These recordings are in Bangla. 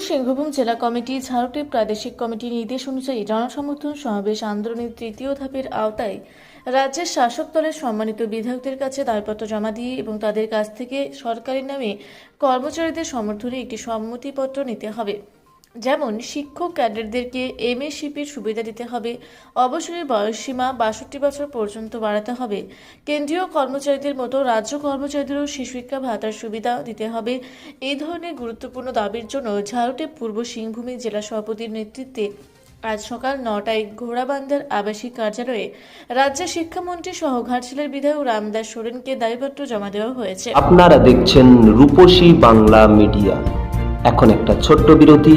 সিংভূম জেলা কমিটি ঝাড়গ্রাম প্রাদেশিক কমিটির নির্দেশ অনুযায়ী জনসমর্থন সমাবেশ আন্দোলনের তৃতীয় ধাপের আওতায় রাজ্যের শাসক দলের সম্মানিত বিধায়কদের কাছে দায়পত্র জমা দিয়ে এবং তাদের কাছ থেকে সরকারের নামে কর্মচারীদের সমর্থনে একটি সম্মতিপত্র নিতে হবে। যেমন শিক্ষক ক্যাডারদেরকে এমএসিপির সুবিধা দিতে হবে, অবসরের বয়সসীমা বাষট্টি বছর পর্যন্ত বাড়াতে হবে, কেন্দ্রীয় কর্মচারীদের মতো রাজ্য কর্মচারীদেরও শিশুশিক্ষা ভাতার সুবিধা দিতে হবে। এই ধরনের গুরুত্বপূর্ণ দাবির জন্য ঝাড়ুটে পূর্ব সিংভূমি জেলা সভাপতির নেতৃত্বে আজ সকাল নটায় ঘোড়াবান্ধার আবাসিক কার্যালয়ে রাজ্যের শিক্ষামন্ত্রী সহ ঘাটশিলের বিধায়ক রামদাস সোরেনকে দায়িত্ব জমা দেওয়া হয়েছে। আপনারা দেখছেন রূপসী বাংলা মিডিয়া। এখন একটা ছোট্ট বিরতি।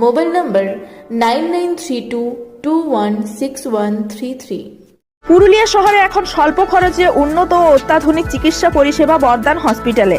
Mobile number nine nine three two two one six one three three Purulia শহরে এখন স্বল্প খরচে উন্নত ও অত্যাধুনিক চিকিৎসা পরিষেবা বর্দান হসপিটালে।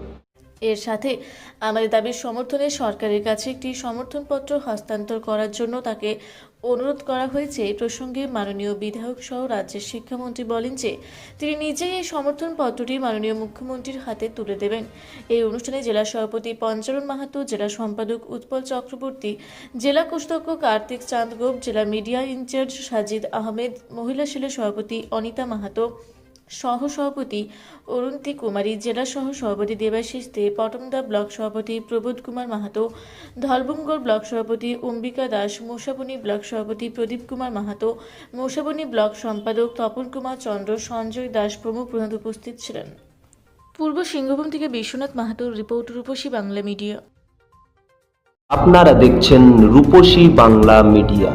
এর সাথে আমাদের দাবির সমর্থনে সরকারের কাছে একটি সমর্থনপত্র হস্তান্তর করার জন্য তাকে অনুরোধ করা হয়েছে। এই প্রসঙ্গে মাননীয় বিধায়ক সহ রাজ্যের শিক্ষামন্ত্রী বলেন যে, তিনি নিজেই এই সমর্থনপত্রটি মাননীয় মুখ্যমন্ত্রীর হাতে তুলে দেবেন। এই অনুষ্ঠানে জেলা সভাপতি পঞ্চারণ মাহাতো, জেলা সম্পাদক উৎপল চক্রবর্তী, জেলা কোষাধ্যক্ষ কার্তিক চাঁদ গোপ জেলা মিডিয়া ইনচার্জ সাজিদ আহমেদ, মহিলা সেলের সভাপতি অনিতা মাহাতো সহ সভাপতি অরুণতি কুমারী, জেলা সহ সভাপতি দেবাশিস দে, পটমদা ব্লক সভাপতি প্রবোধ কুমার মাহাতো ধলবুঙ্গর ব্লক সভাপতি অম্বিকা দাস, মোসাবনী ব্লক সভাপতি প্রদীপ কুমার মাহাতো, মোসাবনী ব্লক সম্পাদক তপন কুমার চন্দ্র, সঞ্জয় দাস প্রমুখ প্রধান উপস্থিত ছিলেন। পূর্ব সিংহভূম থেকে বিশ্বনাথ মাহাতোর রিপোর্ট রূপসী বাংলা মিডিয়া। আপনারা দেখছেন রূপসী বাংলা মিডিয়া।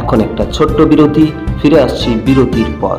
এখন একটা ছোট্ট বিরতি, ফিরে আসছি বিরতির পর।